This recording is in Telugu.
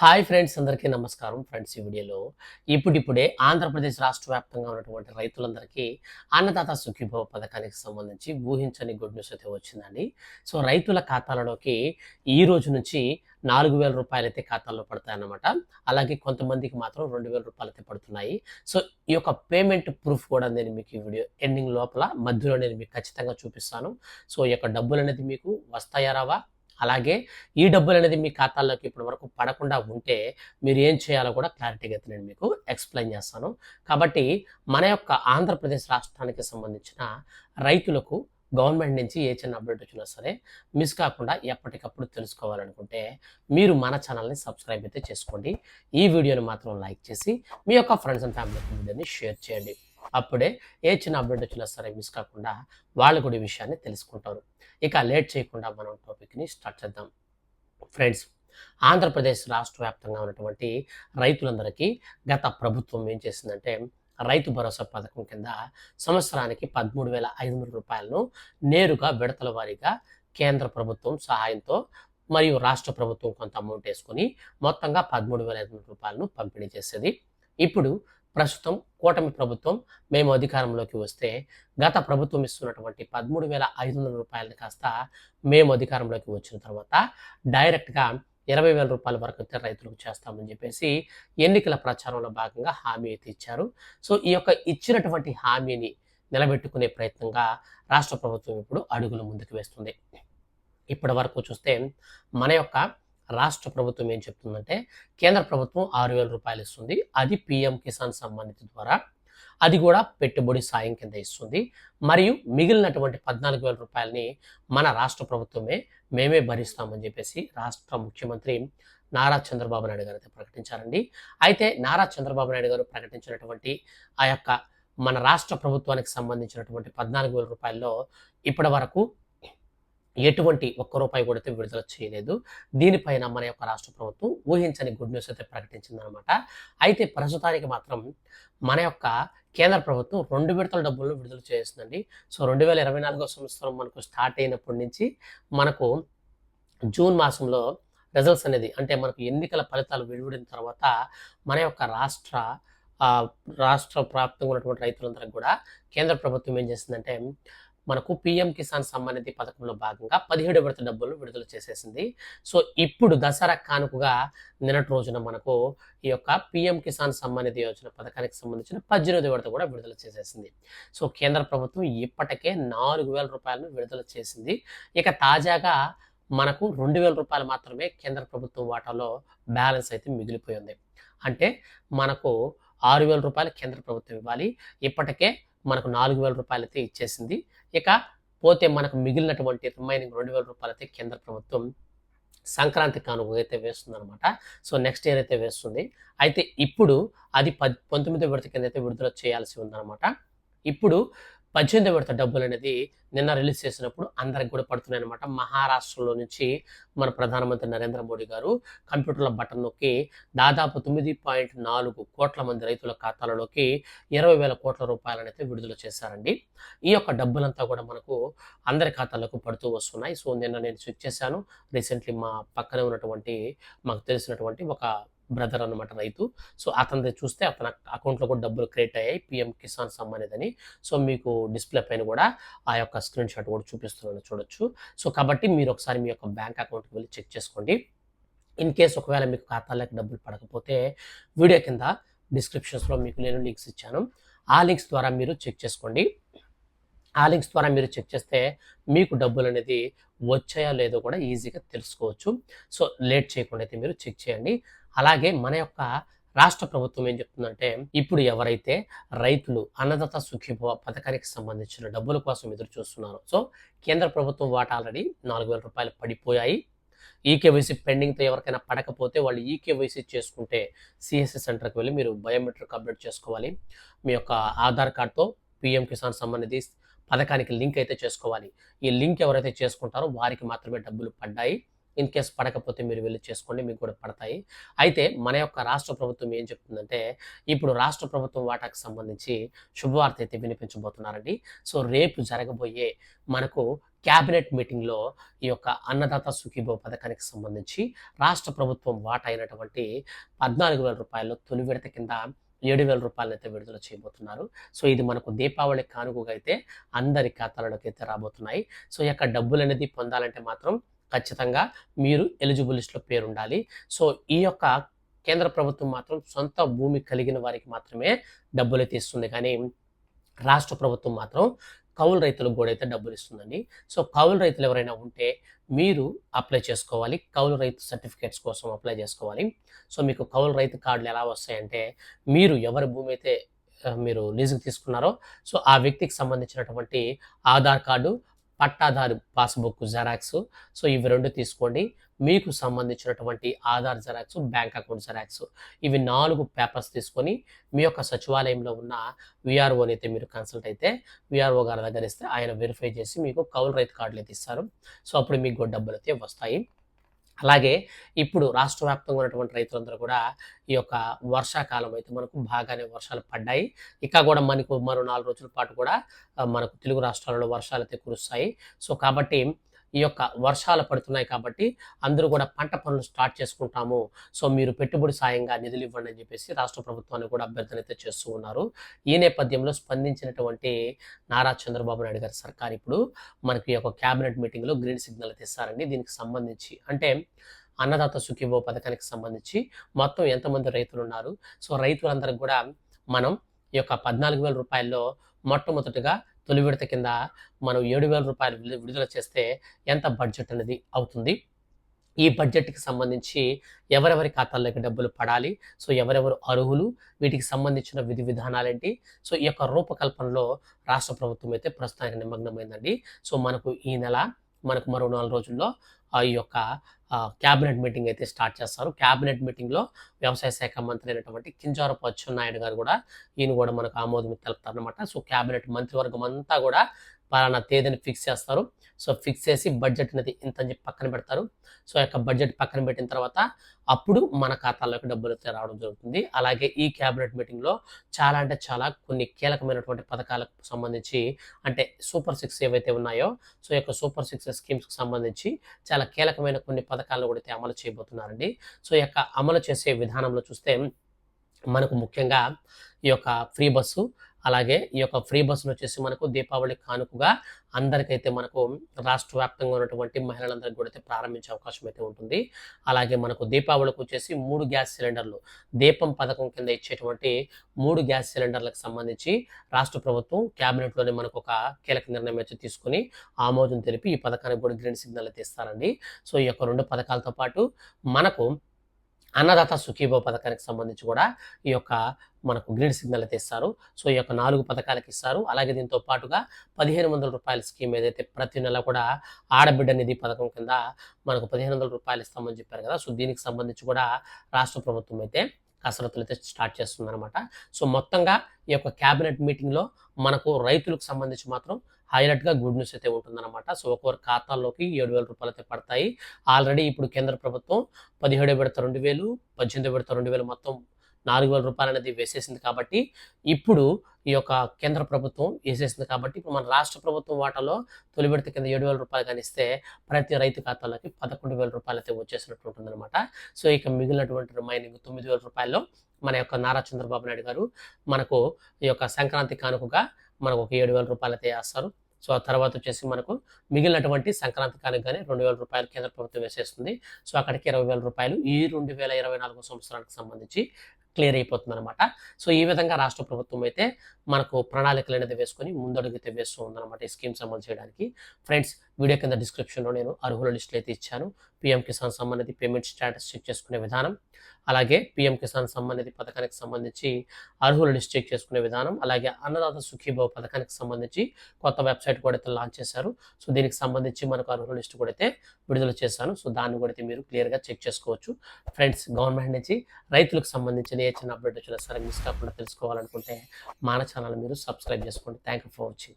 హాయ్ ఫ్రెండ్స్ అందరికీ నమస్కారం ఫ్రెండ్స్ ఈ వీడియోలో. ఇప్పుడిప్పుడే ఆంధ్రప్రదేశ్ రాష్ట్ర వ్యాప్తంగా ఉన్నటువంటి రైతులందరికీ అన్నదాత సుఖీభవ పథకానికి సంబంధించి ఊహించని గుడ్ న్యూస్ అయితే వచ్చిందండి. సో రైతుల ఖాతాలలోకి ఈ రోజు నుంచి నాలుగు వేల రూపాయలు అయితే ఖాతాల్లో పడతాయన్నమాట. అలాగే కొంతమందికి మాత్రం రెండు వేల రూపాయలు అయితే పడుతున్నాయి. సో ఈ యొక్క పేమెంట్ ప్రూఫ్ కూడా నేను మీకు ఈ వీడియో ఎండింగ్ లోపల మధ్యలో నేను మీకు ఖచ్చితంగా చూపిస్తాను. సో ఈ యొక్క డబ్బులు అనేది మీకు వస్తాయా రావా? అలాగే ఈ డబ్బులు అనేది మీ ఖాతాల్లోకి ఇప్పటి వరకు పడకుండా ఉంటే మీరు ఏం చేయాలో కూడా క్లారిటీగా అయితే నేను మీకు ఎక్స్ప్లెయిన్ చేస్తాను. కాబట్టి మన యొక్క ఆంధ్రప్రదేశ్ రాష్ట్రానికి సంబంధించిన రైతులకు గవర్నమెంట్ నుంచి ఏ చిన్న అప్డేట్ వచ్చినా సరే మిస్ కాకుండా ఎప్పటికప్పుడు తెలుసుకోవాలనుకుంటే మీరు మన ఛానల్ని సబ్స్క్రైబ్ అయితే చేసుకోండి. ఈ వీడియోని మాత్రం లైక్ చేసి మీ యొక్క ఫ్రెండ్స్ అండ్ ఫ్యామిలీ వీడియోని షేర్ చేయండి. అప్పుడే ఏ చిన్న అప్డేట్ వచ్చినా సరే మిస్ కాకుండా వాళ్ళు కూడా ఈ విషయాన్ని తెలుసుకుంటారు. ఇక లేట్ చేయకుండా మనం టాపిక్ని స్టార్ట్ చేద్దాం. ఫ్రెండ్స్ ఆంధ్రప్రదేశ్ రాష్ట్ర వ్యాప్తంగా ఉన్నటువంటి రైతులందరికీ గత ప్రభుత్వం ఏం చేసిందంటే రైతు భరోసా పథకం కింద సంవత్సరానికి పదమూడు వేల ఐదు వందల రూపాయలను నేరుగా విడతల వారీగా కేంద్ర ప్రభుత్వం సహాయంతో మరియు రాష్ట్ర ప్రభుత్వం కొంత అమౌంట్ వేసుకుని మొత్తంగా పదమూడు వేల ఐదు వందల రూపాయలను పంపిణీ చేసేది. ఇప్పుడు ప్రస్తుతం కూటమి ప్రభుత్వం మేము అధికారంలోకి వస్తే గత ప్రభుత్వం ఇస్తున్నటువంటి పదమూడు వేల ఐదు వందల రూపాయలని కాస్త మేము అధికారంలోకి వచ్చిన తర్వాత డైరెక్ట్గా ఇరవై వేల రూపాయల వరకు అయితే రైతులకు చేస్తామని చెప్పేసి ఎన్నికల ప్రచారంలో భాగంగా హామీ అయితే ఇచ్చారు. సో ఈ యొక్క ఇచ్చినటువంటి హామీని నిలబెట్టుకునే ప్రయత్నంగా రాష్ట్ర ప్రభుత్వం ఇప్పుడు అడుగులు ముందుకు వేస్తుంది. ఇప్పటి వరకు చూస్తే మన యొక్క రాష్ట్ర ప్రభుత్వం ఏం చెప్తుందంటే కేంద్ర ప్రభుత్వం ఆరు వేల రూపాయలు ఇస్తుంది. అది పిఎం కిసాన్ సమ్మాన్ నిధి ద్వారా. అది కూడా పెట్టుబడి సాయం కింద ఇస్తుంది. మరియు మిగిలినటువంటి పద్నాలుగు వేల రూపాయలని మన రాష్ట్ర ప్రభుత్వమే మేమే భరిస్తామని చెప్పేసి రాష్ట్ర ముఖ్యమంత్రి నారా చంద్రబాబు నాయుడు గారు అయితే ప్రకటించారండి. అయితే నారా చంద్రబాబు నాయుడు గారు ప్రకటించినటువంటి ఆ యొక్క మన రాష్ట్ర ప్రభుత్వానికి సంబంధించినటువంటి పద్నాలుగు వేల రూపాయల్లో ఇప్పటి వరకు ఎటువంటి ఒక్క రూపాయి కూడా అయితే విడుదల చేయలేదు. దీనిపైన మన యొక్క రాష్ట్ర ప్రభుత్వం ఊహించని గుడ్ న్యూస్ అయితే ప్రకటించిందనమాట అయితే ప్రస్తుతానికి మాత్రం మన యొక్క కేంద్ర ప్రభుత్వం రెండు విడతల డబ్బులను విడుదల చేస్తుందండి సో రెండు వేల ఇరవై నాలుగో సంవత్సరం మనకు స్టార్ట్ అయినప్పటి నుంచి మనకు జూన్ మాసంలో రిజల్ట్స్ అనేది అంటే మనకు ఎన్నికల ఫలితాలు వెలువడిన తర్వాత మన యొక్క రాష్ట్ర రాష్ట్ర ప్రాప్తంగా ఉన్నటువంటి రైతులందరికీ కూడా కేంద్ర ప్రభుత్వం ఏం చేసిందంటే మనకు పిఎం కిసాన్ సంబంధిత పథకంలో భాగంగా పదిహేడు విడత డబ్బులు విడుదల చేసేసింది. సో ఇప్పుడు దసరా కానుకగా నిన్నటి రోజున మనకు ఈ యొక్క పిఎం కిసాన్ సంబంధిత యోజన పథకానికి సంబంధించిన పద్దెనిమిది విడత కూడా విడుదల చేసేసింది. సో కేంద్ర ప్రభుత్వం ఇప్పటికే నాలుగు వేల రూపాయలను విడుదల చేసింది. ఇక తాజాగా మనకు రెండు వేల రూపాయలు మాత్రమే కేంద్ర ప్రభుత్వం వాటాలో బ్యాలెన్స్ అయితే మిగిలిపోయింది. అంటే మనకు ఆరు వేల రూపాయలు కేంద్ర ప్రభుత్వం ఇవ్వాలి. ఇప్పటికే మనకు నాలుగు వేల రూపాయలు అయితే ఇచ్చేసింది. ఇక పోతే మనకు మిగిలినటువంటి రిమైనింగ్ రెండు వేల రూపాయలు అయితే కేంద్ర ప్రభుత్వం సంక్రాంతి కానుక అయితే వేస్తుంది అనమాట సో నెక్స్ట్ ఇయర్ అయితే వేస్తుంది. అయితే ఇప్పుడు అది పద్ పంతొమ్మిదో విడత కింద అయితే విడుదల చేయాల్సి ఉందన్నమాట. ఇప్పుడు పద్దెనిమిది విడత డబ్బులు అనేది నిన్న రిలీజ్ చేసినప్పుడు అందరికి కూడా పడుతున్నాయి అనమాట మహారాష్ట్రలో నుంచి మన ప్రధానమంత్రి నరేంద్ర మోడీ గారు కంప్యూటర్ల బటన్ నొక్కి దాదాపు తొమ్మిది పాయింట్ నాలుగు కోట్ల మంది రైతుల ఖాతాలలోకి ఇరవై వేల కోట్ల రూపాయలనైతే విడుదల చేశారండి. ఈ యొక్క డబ్బులంతా కూడా మనకు అందరి ఖాతాలకు పడుతూ వస్తున్నాయి. సో నిన్న నేను చెక్ చేశాను. రీసెంట్లీ మా పక్కనే ఉన్నటువంటి మాకు తెలిసినటువంటి ఒక బ్రదర్ అనమాట రైతు. సో అతనిది చూస్తే అతని అకౌంట్లో కూడా డబ్బులు క్రియేట్ అయ్యాయి పిఎం కిసాన్ సమ్మాన్ అని. సో మీకు డిస్ప్లే పైన కూడా ఆ యొక్క స్క్రీన్ షాట్ కూడా చూపిస్తున్నాను చూడొచ్చు. సో కాబట్టి మీరు ఒకసారి మీ యొక్క బ్యాంక్ అకౌంట్కి వెళ్ళి చెక్ చేసుకోండి. ఇన్ కేస్ ఒకవేళ మీకు ఖాతాలోకి డబ్బులు పడకపోతే వీడియో కింద డిస్క్రిప్షన్స్లో మీకు నేను లింక్స్ ఇచ్చాను. ఆ లింక్స్ ద్వారా మీరు చెక్ చేసుకోండి. ఆ లింక్స్ ద్వారా మీరు చెక్ చేస్తే మీకు డబ్బులు అనేది వచ్చాయో లేదో కూడా ఈజీగా తెలుసుకోవచ్చు. సో లేట్ చేయకుండా అయితే మీరు చెక్ చేయండి. అలాగే మన యొక్క రాష్ట్ర ప్రభుత్వం ఏం చెప్తుందంటే ఇప్పుడు ఎవరైతే రైతులు అన్నదాత సుఖీభవ పథకానికి సంబంధించిన డబ్బుల కోసం ఎదురు చూస్తున్నారో సో కేంద్ర ప్రభుత్వం వాటా ఆల్రెడీ నాలుగు వేల రూపాయలు పడిపోయాయి. ఈకేవైసీ పెండింగ్తో ఎవరికైనా పడకపోతే వాళ్ళు ఈకేవైసీ చేసుకుంటే సిఎస్సి సెంటర్కి వెళ్ళి మీరు బయోమెట్రిక్ అప్డేట్ చేసుకోవాలి. మీ యొక్క ఆధార్ కార్డ్తో పిఎం కిసాన్ సంబంధించి పథకానికి లింక్ అయితే చేసుకోవాలి. ఈ లింక్ ఎవరైతే చేసుకుంటారో వారికి మాత్రమే డబ్బులు పడ్డాయి. ఇన్ కేస్ పడకపోతే మీరు వెళ్ళి చేసుకోండి మీకు కూడా పడతాయి. అయితే మన యొక్క రాష్ట్ర ప్రభుత్వం ఏం చెప్తుందంటే ఇప్పుడు రాష్ట్ర ప్రభుత్వం వాటాకు సంబంధించి శుభవార్త అయితే వినిపించబోతున్నారండి. సో రేపు జరగబోయే మనకు క్యాబినెట్ మీటింగ్లో ఈ యొక్క అన్నదాత సుఖీభవ పథకానికి సంబంధించి రాష్ట్ర ప్రభుత్వం వాటా అయినటువంటి పద్నాలుగు వేల రూపాయలు తొలి విడత కింద ఏడు వేల రూపాయలు అయితే విడుదల చేయబోతున్నారు. సో ఇది మనకు దీపావళి కానుకగా అయితే అందరి ఖాతాలలోకి అయితే రాబోతున్నాయి. సో ఈ యొక్క డబ్బులు అనేది పొందాలంటే మాత్రం ఖచ్చితంగా మీరు ఎలిజిబుల్ లిస్ట్లో పేరు ఉండాలి సో ఈ యొక్క కేంద్ర ప్రభుత్వం మాత్రం సొంత భూమి కలిగిన వారికి మాత్రమే డబ్బులు అయితే ఇస్తుంది. కానీ రాష్ట్ర ప్రభుత్వం మాత్రం కౌలు రైతులకు కూడా అయితే డబ్బులు ఇస్తుందండి. సో కౌలు రైతులు ఎవరైనా ఉంటే మీరు అప్లై చేసుకోవాలి. కౌలు రైతు సర్టిఫికేట్స్ కోసం అప్లై చేసుకోవాలి. సో మీకు కౌలు రైతు కార్డులు ఎలా వస్తాయంటే మీరు ఎవరి భూమి అయితే మీరు లీజుకి తీసుకున్నారో సో ఆ వ్యక్తికి సంబంధించినటువంటి ఆధార్ కార్డు పట్టాదారు పాస్బుక్ జెరాక్స్ సో ఇవి రెండు తీసుకోండి. మీకు సంబంధించినటువంటి Aadhaar xerox bank account xerox ఇవి నాలుగు పేపర్స్ తీసుకొని మీ యొక్క సచివాలయంలో ఉన్న విఆర్ఓని అయితే మీరు కన్సల్ట్ అయితే విఆర్ఓ గారి దగ్గర ఇస్తే ఆయన వెరిఫై చేసి మీకు కౌలు రైతు కార్డులు అయితే ఇస్తారు. సో అప్పుడు మీకు డబ్బులు అయితే వస్తాయి. అలాగే ఇప్పుడు రాష్ట్ర వ్యాప్తంగా ఉన్నటువంటి రైతులందరూ కూడా ఈ యొక్క వర్షాకాలం అయితే మనకు బాగానే వర్షాలు పడ్డాయి. ఇక కూడా మనకు మరో నాలుగు రోజుల పాటు కూడా మనకు తెలుగు రాష్ట్రాలలో వర్షాలు అయితే కురుస్తాయి. సో కాబట్టి ఈ యొక్క వర్షాలు పడుతున్నాయి కాబట్టి అందరూ కూడా పంట పనులు స్టార్ట్ చేసుకుంటాము. సో మీరు పెట్టుబడి సాయంగా నిధులు ఇవ్వండి అని చెప్పేసి రాష్ట్ర ప్రభుత్వాన్ని కూడా అభ్యర్థన అయితే చేస్తూ ఉన్నారు. ఈ నేపథ్యంలో స్పందించినటువంటి నారా చంద్రబాబు నాయుడు గారి సర్కార్ ఇప్పుడు మనకి యొక్క క్యాబినెట్ మీటింగ్లో గ్రీన్ సిగ్నల్ తెస్తారండి. దీనికి సంబంధించి అంటే అన్నదాత సుఖీభో పథకానికి సంబంధించి మొత్తం ఎంతమంది రైతులు ఉన్నారు? సో రైతులందరికి కూడా మనం ఈ యొక్క పద్నాలుగు వేల రూపాయల్లో మొట్టమొదటిగా తొలి విడత కింద మనం ఏడు వేల రూపాయలు విడుదల చేస్తే ఎంత బడ్జెట్ అనేది అవుతుంది? ఈ బడ్జెట్కి సంబంధించి ఎవరెవరి ఖాతాల్లోకి డబ్బులు పడాలి? సో ఎవరెవరు అర్హులు? వీటికి సంబంధించిన విధి విధానాలేంటి? సో ఈ యొక్క రూపకల్పనలో రాష్ట్ర ప్రభుత్వం అయితే ప్రస్తుతానికి నిమగ్నమైందండి. సో మనకు ఈ నెల మనకు మరో నాలుగు రోజుల్లో ఆ ఈ యొక్క క్యాబినెట్ మీటింగ్ అయితే స్టార్ట్ చేస్తారు. క్యాబినెట్ మీటింగ్లో వ్యవసాయ శాఖ మంత్రి అయినటువంటి కింజారపు అచ్చెన్నాయుడు గారు కూడా ఈయన కూడా మనకు ఆమోదం తెలుపుతారనమాట సో క్యాబినెట్ మంత్రివర్గం అంతా కూడా పలానా తేదీని ఫిక్స్ చేస్తారు. సో ఫిక్స్ చేసి బడ్జెట్ అనేది ఇంత అని చెప్పి పక్కన పెడతారు. సో యొక్క బడ్జెట్ పక్కన పెట్టిన తర్వాత అప్పుడు మన ఖాతాల్లోకి డబ్బులు అయితే రావడం జరుగుతుంది. అలాగే ఈ క్యాబినెట్ మీటింగ్లో చాలా అంటే చాలా కొన్ని కీలకమైనటువంటి పథకాలకు సంబంధించి అంటే సూపర్ సిక్స్ ఏవైతే ఉన్నాయో సో ఈ యొక్క సూపర్ సిక్స్ స్కీమ్స్కి సంబంధించి చాలా కీలకమైన కొన్ని పథకాలను కూడా అయితే అమలు చేయబోతున్నారండి. సో యొక్క అమలు చేసే విధానంలో చూస్తే మనకు ముఖ్యంగా ఈ యొక్క ఫ్రీ బస్సు అలాగే ఈ యొక్క ఫ్రీ బస్సును వచ్చేసి మనకు దీపావళి కానుకగా అందరికైతే మనకు రాష్ట్ర వ్యాప్తంగా ఉన్నటువంటి మహిళలందరికీ కూడా అయితే ప్రారంభించే అవకాశం అయితే ఉంటుంది. అలాగే మనకు దీపావళికి వచ్చేసి మూడు గ్యాస్ సిలిండర్లు దీపం పథకం కింద ఇచ్చేటువంటి మూడు గ్యాస్ సిలిండర్లకు సంబంధించి రాష్ట్ర ప్రభుత్వం క్యాబినెట్లోనే మనకు ఒక కీలక నిర్ణయం అయితే తీసుకుని ఆమోదం తెలిపి ఈ పథకానికి కూడా గ్రీన్ సిగ్నల్ అయితే ఇస్తారండి. సో ఈ యొక్క రెండు పథకాలతో పాటు మనకు అన్నదాత సుఖీభవ పథకానికి సంబంధించి కూడా ఈ యొక్క మనకు గ్రీన్ సిగ్నల్ అయితే ఇస్తారు. సో ఈ యొక్క నాలుగు పథకాలకు ఇస్తారు. అలాగే దీంతో పాటుగా పదిహేను వందల రూపాయల స్కీమ్ ఏదైతే ప్రతి నెల కూడా ఆడబిడ్డ నిధి పథకం కింద మనకు పదిహేను వందల రూపాయలు ఇస్తామని చెప్పారు కదా. సో దీనికి సంబంధించి కూడా రాష్ట్ర ప్రభుత్వం అయితే కసరత్తులు అయితే స్టార్ట్ చేస్తుందన్నమాట. సో మొత్తంగా ఈ యొక్క క్యాబినెట్ మీటింగ్లో మనకు రైతులకు సంబంధించి మాత్రం హైలైట్గా గుడ్ న్యూస్ అయితే ఉంటుందన్నమాట. సో ఒక్కొక్కరి ఖాతాల్లోకి ఏడు వేల రూపాయలు అయితే పడతాయి. ఆల్రెడీ ఇప్పుడు కేంద్ర ప్రభుత్వం పదిహేడు విడత రెండు వేలు పద్దెనిమిది విడత రెండు వేలు మొత్తం నాలుగు వేల రూపాయలు అనేది వేసేసింది కాబట్టి ఇప్పుడు ఈ యొక్క కేంద్ర ప్రభుత్వం వేసేసింది కాబట్టి ఇప్పుడు మన రాష్ట్ర ప్రభుత్వం వాటాలో తొలి విడత కింద ఏడు వేల రూపాయలు కానిస్తే ప్రతి రైతు ఖాతాలోకి పదకొండు వేల రూపాయలు అయితే వచ్చేసినట్టు ఉంటుందన్నమాట. సో ఇక మిగిలినటువంటి రిమైనింగ్ తొమ్మిది వేల రూపాయల్లో మన యొక్క నారా చంద్రబాబు నాయుడు గారు మనకు ఈ యొక్క సంక్రాంతి కానుకగా మనకు ఒక ఏడు వేల రూపాయలు అయితే వేస్తారు. సో ఆ తర్వాత వచ్చేసి మనకు మిగిలినటువంటి సంక్రాంతి కానుక కానీ రెండు వేల రూపాయలు కేంద్ర ప్రభుత్వం వేసేస్తుంది. సో అక్కడికి ఇరవై వేల రూపాయలు ఈ రెండు వేల ఇరవై నాలుగు సంవత్సరానికి సంబంధించి క్లియర్ అయిపోతుంది అనమాట సో ఈ విధంగా రాష్ట్ర ప్రభుత్వం అయితే మనకు ప్రణాళికలు అనేది వేసుకొని ముందడుగుతే వేస్తూ ఉందన్నమాట ఈ స్కీమ్స్ అమలు చేయడానికి. ఫ్రెండ్స్ వీడియో కింద డిస్క్రిప్షన్లో నేను అర్హుల లిస్టులు అయితే ఇచ్చాను. పిఎం కిసాన్ సంబంధిత పేమెంట్ స్టేటస్ చెక్ చేసుకునే విధానం. అలాగే పిఎం కిసాన్ సంబంధిత పథకానికి సంబంధించి అర్హుల లిస్ట్ చెక్ చేసుకునే విధానం అలాగే అన్నదాత సుఖీభావ పథకానికి సంబంధించి కొత్త వెబ్సైట్ కూడా అయితే లాంచ్ చేశారు. సో దీనికి సంబంధించి మనకు అర్హుల లిస్ట్ కూడా అయితే విడుదల చేశాను. సో దాన్ని కూడా అయితే మీరు క్లియర్గా చెక్ చేసుకోవచ్చు. ఫ్రెండ్స్ గవర్నమెంట్ నుంచి రైతులకు సంబంధించిన ఏ చిన్న అప్డేట్ వచ్చినా సరే మిస్ కాకుండా తెలుసుకోవాలనుకుంటే మన ఛానల్ మీరు సబ్స్క్రైబ్ చేసుకోండి. Thank you for watching.